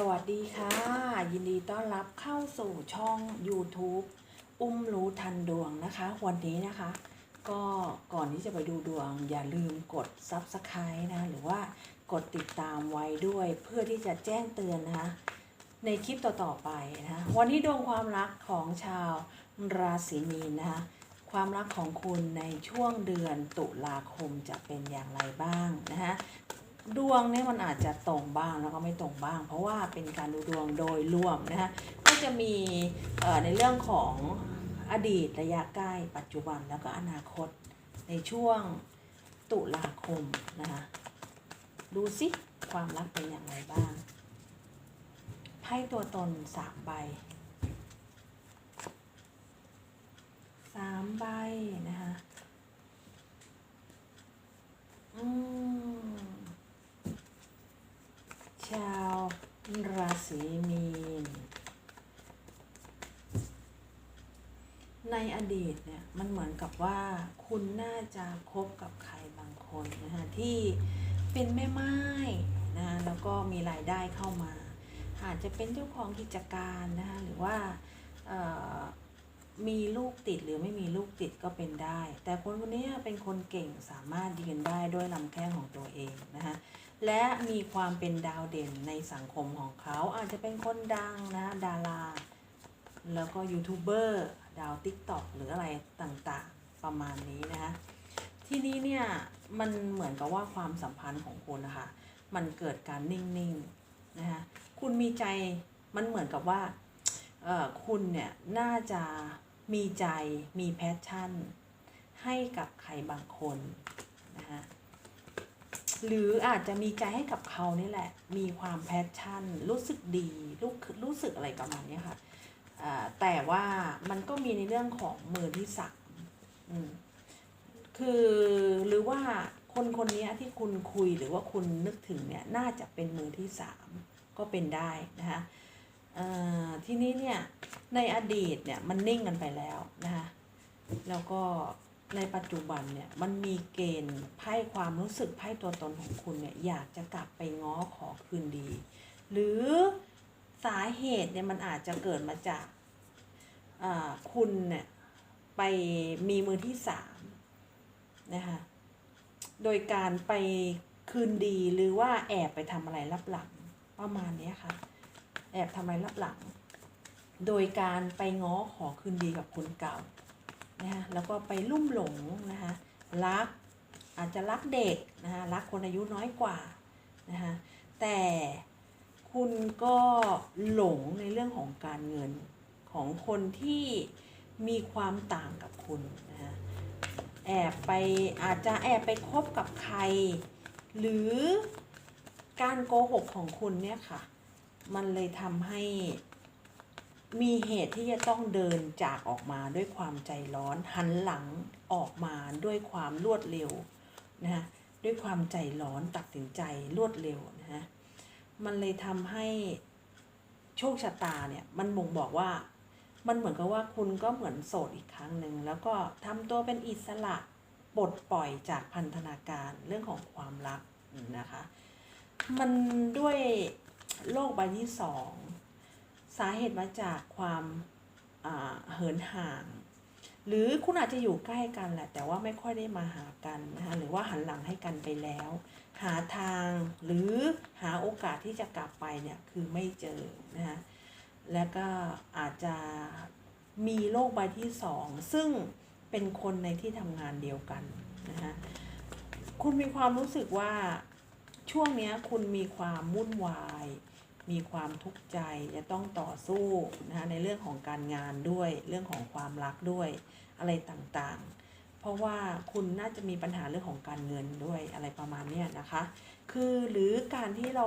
สวัสดีค่ะ ยินดีต้อนรับเข้าสู่ช่อง YouTube อุ้มรู้ทันดวงนะคะ วันนี้นะคะ ก็ก่อนที่จะไปดูดวง อย่าลืมกด Subscribe นะ หรือว่ากดติดตามไว้ด้วยเพื่อที่จะแจ้งเตือนนะคะ ในคลิปต่อ ๆ ไปนะคะวันนี้ดวงความรักของชาวราศีมีนนะคะความรักของคุณในช่วงเดือนตุลาคมจะเป็นอย่างไรบ้างนะคะ ดวงเนี่ยมันอาจจะตรงบ้างแล้วก็ไม่ตรงบ้าง เพราะว่าเป็นการดูดวงโดยรวมนะคะก็จะมีในเรื่องของอดีตระยะใกล้ ปัจจุบันแล้วก็อนาคตในช่วงตุลาคมนะคะดูสิความรักเป็นอย่างไรบ้างไพ่ตัวตนสามใบสามใบนะคะอืม ชาวราศีมีน ในอดีตเนี่ย มันเหมือน กับว่าคุณน่าจะคบกับใครบางคนนะคะที่เป็นแม่ไม้นะคะแล้วก็มีรายได้เข้ามาอาจจะเป็นเจ้าของกิจการนะคะหรือว่ามีลูกติดหรือไม่มีลูกติดก็เป็นได้ แต่คนคนนี้เป็นคนเก่งสามารถยืนได้ด้วยลำแข้งของตัวเองนะคะและมีความเป็นดาวเด่นในสังคมของเขาอาจจะเป็นคนดังนะดารา แล้วก็ยูทูบเบอร์ดาวติ๊กต็อกหรืออะไรต่างๆ ประมาณนี้นะคะทีนี้เนี่ยมันเหมือนกับว่าความสัมพันธ์ของคุณนะคะมันเกิดการนิ่งๆนะคะคุณมีใจมันเหมือนกับว่าเออคุณเนี่ยน่าจะมีใจมีแพชชั่น ให้กับใครบางคนนะคะหรืออาจจะมีใจให้กับเขานี่แหละ มีความแพชชั่น รู้สึกดีรู้รู้สึกอะไรประมาณเนี้ยค่ะแต่ว่ามันก็มีในเรื่องของมือที่สามอืม คือหรือว่าคนคนนี้ที่คุณคุยหรือว่าคุณนึกถึงเนี่ยน่าจะเป็นมือที่สามก็เป็นได้นะคะเอ่อทีนี้เนี่ยในอดีตเนี่ยมันนิ่งกันไปแล้วนะคะแล้วก็ในปัจจุบันเนี่ยมันมีเกณฑ์ไพ่ความรู้สึกไพ่ตัวตนของคุณเนี่ยอยากจะกลับไปง้อขอคืนดี หรือสาเหตุเนี่ยมันอาจจะเกิดมาจากคุณเนี่ย ไปมีมือที่สามนะคะโดยการไปคืนดีหรือว่าแอบไปทำอะไรลับหลังประมาณนี้ค่ะ แอบทำอะไรลับหลัง โดยการไปง้อขอคืนดีกับคนเก่านะคะแล้วก็ไปลุ่มหลงนะคะรักอาจจะรักเด็กนะคะรักคนอายุน้อยกว่านะคะแต่คุณก็หลงในเรื่องของการเงินของคนที่ มีความต่างกับคุณนะแอบไปอาจจะแอบไปคบกับใคร หรือการโกหกของคุณเนี่ยค่ะ มันเลยทำให้มีเหตุที่จะต้องเดินจากออกมาด้วยความใจร้อน หันหลังออกมาด้วยความรวดเร็วนะฮะด้วยความใจร้อนตัดสินใจรวดเร็วนะฮะมันเลยทำให้โชคชะตาเนี่ยมันบ่งบอกว่า มันเหมือนกับว่าคุณก็เหมือนโสดอีกครั้งหนึ่งแล้วก็ทำตัวเป็นอิสระปลดปล่อยจากพันธนาการเรื่องของความรักนะคะ มันด้วยโลกใบที่สองสาเหตุมาจากความเหินห่าง หรือคุณอาจจะอยู่ใกล้กันแหละ แต่ว่าไม่ค่อยได้มาหากันนะคะหรือว่าหันหลังให้กันไปแล้ว หาทางหรือหาโอกาสที่จะกลับไปเนี่ยคือไม่เจอนะคะ แล้วก็อาจจะมีโลกใบที่สองซึ่งเป็นคนในที่ทำงานเดียวกันนะคะคุณมีความรู้สึกว่าช่วงนี้คุณมีความวุ่นวาย มีความทุกข์ใจจะต้องต่อสู้นะคะในเรื่องของการงานด้วยเรื่องของความรักด้วยอะไรต่างๆ เพราะว่าคุณน่าจะมีปัญหาเรื่องของการเงินด้วยอะไรประมาณนี้นะคะ คือหรือการที่เรา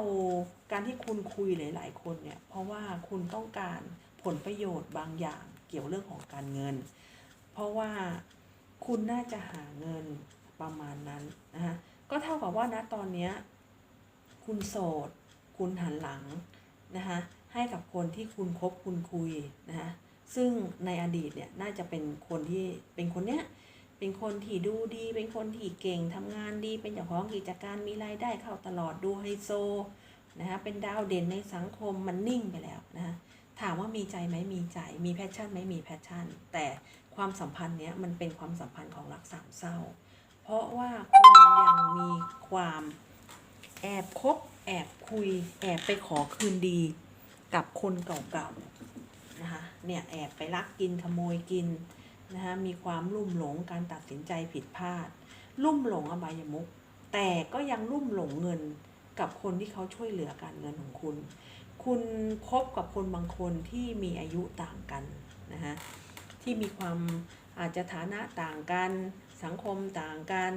การที่คุณคุยหลาย ๆ คนเนี่ย เพราะว่าคุณต้องการผลประโยชน์บางอย่างเกี่ยวเรื่องของการเงิน เพราะว่าคุณน่าจะหาเงินประมาณนั้นนะคะก็เท่ากับว่าณตอนเนี้ยคุณโสด คุณหันหลังนะคะให้กับคนที่คุณคบคุณคุยนะคะซึ่งในอดีตเนี่ยน่าจะเป็นคนที่เป็นคนเนี้ย เป็นคนที่ดูดี เป็นคนที่เก่งทำงานดี เป็นเจ้าของกิจการมีรายได้เข้าตลอดดูไฮโซนะคะเป็นดาวเด่นในสังคมมันนิ่งไปแล้วนะคะถามว่ามีใจไหมมีใจ มีแพชชั่นไหมมีแพชชั่น แต่ความสัมพันธ์เนี้ยมันเป็นความสัมพันธ์ของรักสามเศร้า เพราะว่าคุณยังมีความแอบคบแอบคุย แอบไปขอคืนดีกับคนเก่าๆนะคะเนี่ยแอบไปลักกินขโมยกิน นะคะมีความลุ่มหลงการตัดสินใจผิดพลาด ลุ่มหลงอบายมุกแต่ก็ยังลุ่มหลงเงินกับคนที่เขาช่วยเหลือการเงินของคุณ คุณคบกับคนบางคนที่มีอายุต่างกันนะคะที่มีความอาจจะฐานะต่างกัน สังคมต่างกัน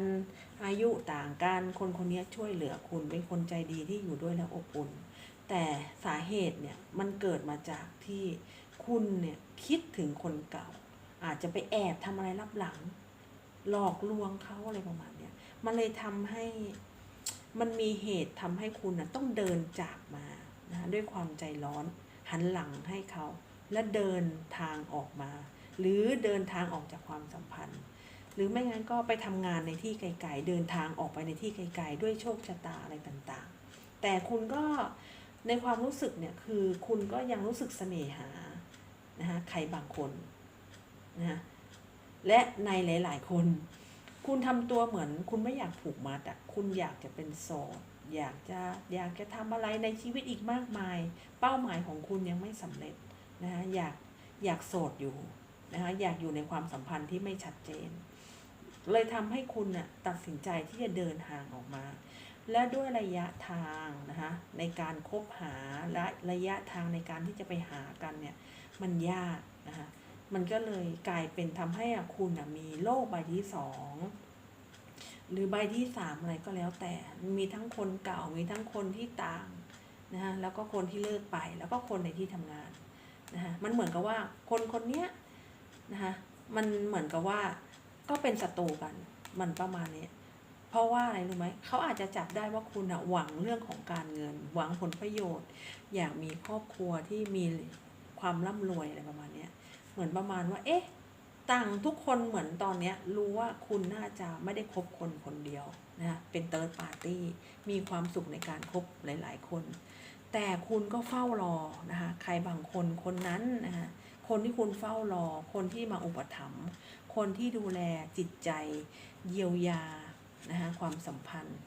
อายุต่างกัน คนคนนี้ช่วยเหลือคุณเป็นคนใจดีที่อยู่ด้วยแล้วอบอุ่น แต่สาเหตุเนี่ยมันเกิดมาจากที่คุณเนี่ยคิดถึงคนเก่า อาจจะไปแอบทำอะไรลับหลัง หลอกลวงเขาอะไรประมาณเนี้ยมันเลยทำให้มันมีเหตุทำให้คุณนะต้องเดินจากมานะด้วยความใจร้อน หันหลังให้เขาและเดินทางออกมา หรือเดินทางออกจากความสัมพันธ์ หรือไม่งั้นก็ไปทำงานในที่ไกลๆเดินทางออกไปในที่ไกลๆด้วยโชคชะตาอะไรต่างๆ แต่คุณก็ในความรู้สึกเนี่ยคือคุณก็ยังรู้สึกเสน่หานะคะใครบางคน นะและในหลาย ๆ คน คุณทำตัวเหมือน คุณไม่อยากผูกมัดอะคุณอยากจะเป็นโสดอยากจะอยากจะทำอะไรในชีวิตอีกมากมาย เป้าหมายของคุณยังไม่สำเร็จนะคะอยากอยากโสดอยู่นะคะอยากอยู่ในความสัมพันธ์ที่ไม่ชัดเจน เลยทำให้คุณน่ะตัดสินใจที่จะเดินห่างออกมา และด้วยระยะทางนะคะในการคบหาและระยะทางในการที่จะไปหากันเนี่ยมันยากนะคะ มันก็เลยกลายเป็นทำให้อะคุณอะมีโลกใบที่สองหรือใบที่สามอะไรก็แล้วแต่ มีทั้งคนเก่า มีทั้งคนที่ต่างนะคะแล้วก็คนที่เลิกไป แล้วก็คนในที่ทำงานนะคะมันเหมือนกับว่าคนคนเนี้ยนะคะมันเหมือนกับว่าก็เป็นศัตรูกัน มันประมาณนี้ เพราะว่าอะไรรู้ไหม เขาอาจจะจับได้ว่าคุณอะหวังเรื่องของการเงิน หวังผลประโยชน์ อยากมีครอบครัวที่มีความร่ำรวยอะไรประมาณนี้ เหมือนประมาณว่า เอ๊ะ ต่างทุกคนเหมือนตอนเนี้ยรู้ว่าคุณน่าจะไม่ได้คบคนคนเดียวนะเป็นเติร์ดปาร์ตี้มีความสุขในการคบหลาย ๆ คน แต่คุณก็เฝ้ารอนะคะใครบางคนคนนั้นนะคะคนที่คุณเฝ้ารอ คนที่มาอุปถัมภ์คนที่ดูแลจิตใจเยียวยานะคะความสัมพันธ์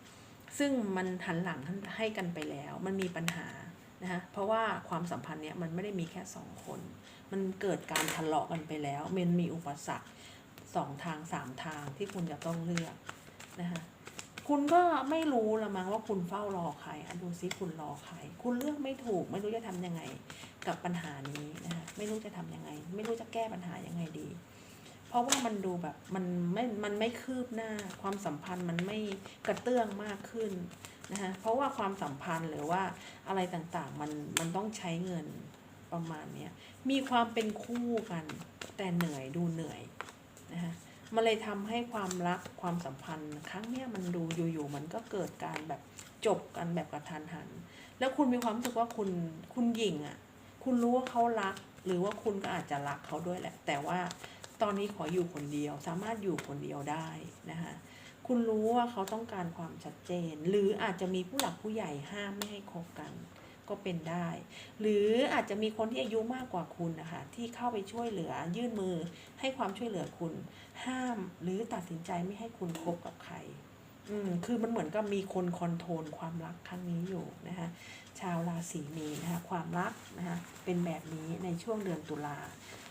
ซึ่งมันหันหลังให้กันไปแล้ว มันมีปัญหา นะคะเพราะว่าความสัมพันธ์เนี้ยมันไม่ได้มีแค่สองคน มันเกิดการทะเลาะกันไปแล้ว มันมีอุปสรรคสองทางสามทางที่คุณจะต้องเลือกนะคะคุณก็ไม่รู้ละมั้งว่าคุณเฝ้ารอใครดูซิคุณรอใคร คุณเลือกไม่ถูก ไม่รู้จะทำยังไงกับปัญหานี้นะคะไม่รู้จะทำยังไง ไม่รู้จะแก้ปัญหายังไงดี เพราะว่ามันดูแบบมันไม่ มันไม่คืบหน้า ความสัมพันธ์มันไม่กระเตื้องมากขึ้นนะคะเพราะว่าความสัมพันธ์หรือว่าอะไรต่างๆมันมันต้องใช้เงินประมาณเนี้ยมีความเป็นคู่กัน แต่เหนื่อยดูเหนื่อยนะคะมันเลยทำให้ความรักความสัมพันธ์ ครั้งเนี้ยมันดูอยู่ๆมันก็เกิดการแบบจบกันแบบกระทันหัน แล้วคุณมีความรู้สึกว่าคุณคุณหยิ่งอะ คุณรู้ว่าเขารัก หรือว่าคุณก็อาจจะรักเขาด้วยแหละ แต่ว่า ตอนนี้ขออยู่คนเดียว สามารถอยู่คนเดียวได้นะคะคุณรู้ว่าเขาต้องการความชัดเจน หรืออาจจะมีผู้หลักผู้ใหญ่ห้ามไม่ให้คบกันก็เป็นได้ หรืออาจจะมีคนที่อายุมากกว่าคุณนะคะที่เข้าไปช่วยเหลือยื่นมือให้ความช่วยเหลือคุณ ห้ามหรือตัดสินใจไม่ให้คุณคบกับใคร อืมคือมันเหมือนกับมีคนคอนโทรลความรักครั้งนี้อยู่นะคะชาวราศีมีนนะคะความรักนะคะเป็นแบบนี้ในช่วงเดือนตุลา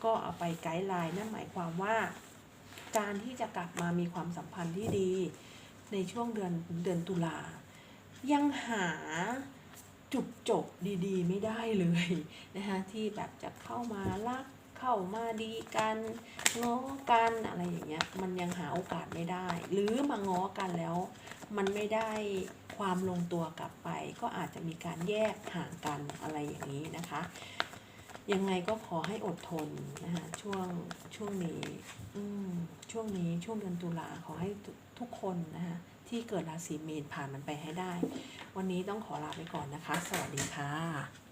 ก็เอาไปไกด์ไลน์นั่นหมายความว่า การที่จะกลับมามีความสัมพันธ์ที่ดี ในช่วงเดือนเดือนตุลา ยังหาจุดจบดีๆ ไม่ได้เลยนะคะที่แบบจะเข้ามารัก เข้ามาดีกันง้อกันอะไรอย่างเงี้ยมันยังหาโอกาสไม่ได้ หรือมาง้อกันแล้ว มันไม่ได้ความลงตัวกลับไป ก็อาจจะมีการแยกห่างกันอะไรอย่างนี้นะคะ ยังไงก็ขอให้อดทนนะคะช่วงช่วงนี้ช่วงนี้ช่วงเดือนตุลาขอให้ทุกทุกคนนะคะที่เกิดราศีมีนผ่านมันไปให้ได้ วันนี้ต้องขอลาไปก่อนนะคะ สวัสดีค่ะ